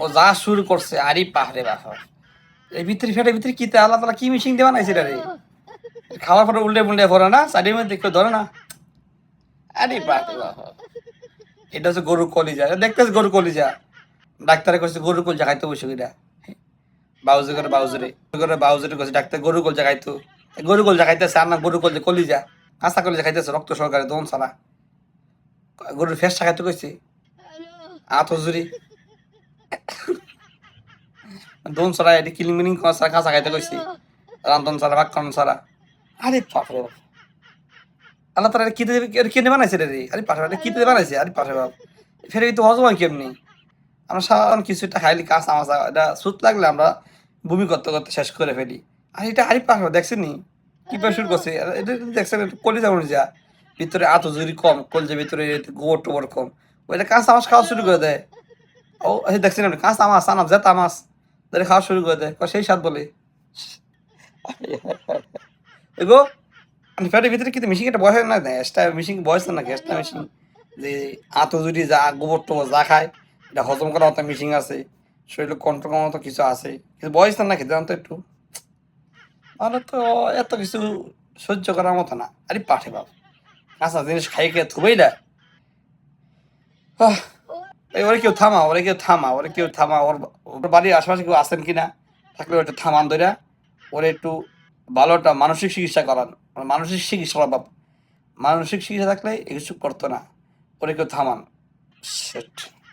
এটা করছে রে? খাওয়ার পরে উল্টে ভরে না, চারির মধ্যে কেউ ধরে না। আরে এটা হচ্ছে গরু কলিজা। এটা দেখতেছে গরু কলিজা? ডাক্তারে কইছে গরু কলিজা খাইতে বসে বাউজে করে বাউজরে বাউজরে ডাক্তার গরু কলিজা খাইতো। গরু কলিজা খাইতেছে, আর না গরু কলিজা কলিজা, কাঁচা কলিজা খাইতেছে রক্ত সহকারে দন সারা গরুর ফেস খাইতে কইছে? আত হজুরি। দোন সারা এটি কিলিং মিলিং সারা কাঁচা খাইতে কইছি। রান্ধন সারা ভাগ কারণ সারা আরে বাপরে বাপ। আল্লাহ তারা কি দেবে কেনে বানাইছে রে আরে পাশে কি দিয়ে বানাইছে? আরে পাশে বাপ। ফেরে তো হজম হয় কেমনি? আমরা সাধারণ কিছুটা খাইলি কাঁচা মাছা এটা সুত লাগলে আমরা বমি করতে করতে শেষ করে ফেলি। আর এটা আরে পাশে দেখছেন নি? কি শুরু করছে? এটা দেখছেন কলিজা যা। ভিতরে আত জুরি কম, কলজে ভিতরে গোবর টোবর কম। ওইটা কাঁচা মাছ খাওয়া শুরু করে দেয়। ও দেখছেন আপনি, কাঁচা মাছ আনাম জেতা মাছ ধরে খাওয়া শুরু করে দেয়। সেই স্বাদ বলে। এগো আমি ফ্যাটের ভিতরে কিন্তু মিশিং একটা বয়স না? গ্যাসটা মিশিং বয়স না গ্যাসটা মিশিং যে আত জুড়ি যা, গোবর টোবর যা খায়, এটা হজম করার মতো মিশিং আছে। শরীরে কন্ট্রোল করার মতো কিছু আছে। কিন্তু বয়স না খেতে জানতো একটু। তাহলে তো এত কিছু সহ্য করার মতো না। আরে পাঠে বাপ। কাঁচা জিনিস খাই খেয়ে থুবেই না এই ওরে কেউ থামা, ওরে কেউ থামা, ওরে কেউ থামা, ওর ওর বাড়ির আশেপাশে কেউ আসেন কিনা? থাকলে ওটা থামান ধরে ওরে একটু ভালো একটা মানসিক চিকিৎসা করান। মানে মানসিক চিকিৎসা বাপ। মানসিক চিকিৎসা থাকলে এগুলো করতো না। ওরে কেউ থামান। Shit.